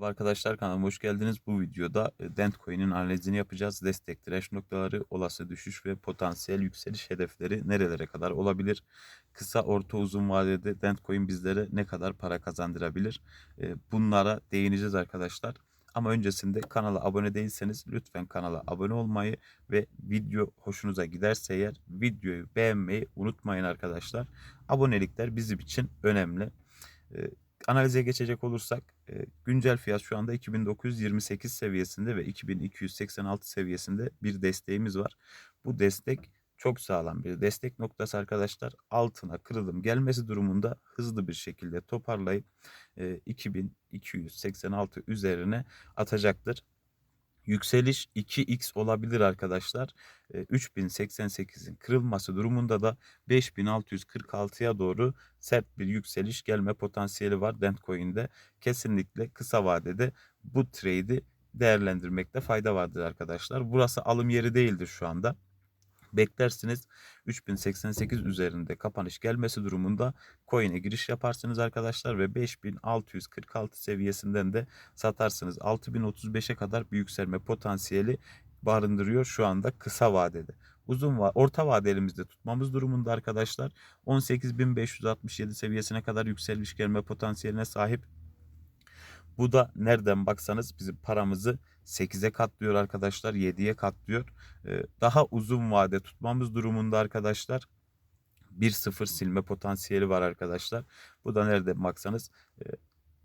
Merhaba arkadaşlar kanalıma hoş geldiniz. Bu videoda e, Dentcoin'in analizini yapacağız. Destek direnç noktaları, olası düşüş ve potansiyel yükseliş hedefleri nerelere kadar olabilir? Kısa, orta, uzun vadede Dentcoin bizlere ne kadar para kazandırabilir? E, Bunlara değineceğiz arkadaşlar. Ama öncesinde kanala abone değilseniz lütfen kanala abone olmayı ve video hoşunuza giderse eğer videoyu beğenmeyi unutmayın arkadaşlar. Abonelikler bizim için önemli. E, Analize geçecek olursak e, güncel fiyat şu anda 2928 seviyesinde ve 2286 seviyesinde bir desteğimiz var. Bu destek çok sağlam bir destek noktası arkadaşlar. Altına kırılım gelmesi durumunda hızlı bir şekilde toparlayıp e, 2286 üzerine atacaktır. Yükseliş 2x olabilir arkadaşlar. E, 3088'in kırılması durumunda da 5646'ya doğru sert bir yükseliş gelme potansiyeli var Dentcoin'de. Kesinlikle kısa vadede bu trade'i değerlendirmekte fayda vardır arkadaşlar. Burası alım yeri değildir şu anda beklersiniz. 3088 üzerinde kapanış gelmesi durumunda coin'e giriş yaparsınız arkadaşlar ve 5646 seviyesinden de satarsınız. 6035'e kadar bir yükselme potansiyeli barındırıyor şu anda kısa vadede. Uzun va orta vade elimizde tutmamız durumunda arkadaşlar 18567 seviyesine kadar yükseliş gelme potansiyeline sahip. Bu da nereden baksanız bizim paramızı 8'e katlıyor arkadaşlar 7'ye katlıyor. Ee, daha uzun vade tutmamız durumunda arkadaşlar 1-0 silme potansiyeli var arkadaşlar. Bu da nereden baksanız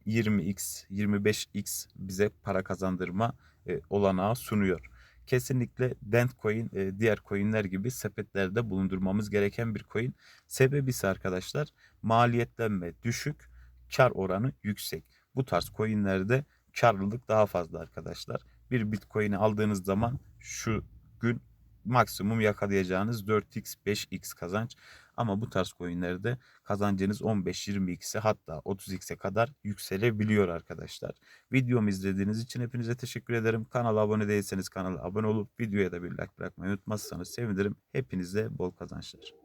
20x 25x bize para kazandırma e, olanağı sunuyor. Kesinlikle Dentcoin e, diğer coinler gibi sepetlerde bulundurmamız gereken bir coin. Sebebi ise arkadaşlar maliyetlenme düşük, kar oranı yüksek. Bu tarz coinlerde karlılık daha fazla arkadaşlar. Bir bitcoin'i aldığınız zaman şu gün maksimum yakalayacağınız 4x 5x kazanç. Ama bu tarz coinlerde kazancınız 15-20x'e hatta 30x'e kadar yükselebiliyor arkadaşlar. Videomu izlediğiniz için hepinize teşekkür ederim. Kanala abone değilseniz kanala abone olup videoya da bir like bırakmayı unutmazsanız sevinirim. Hepinize bol kazançlar.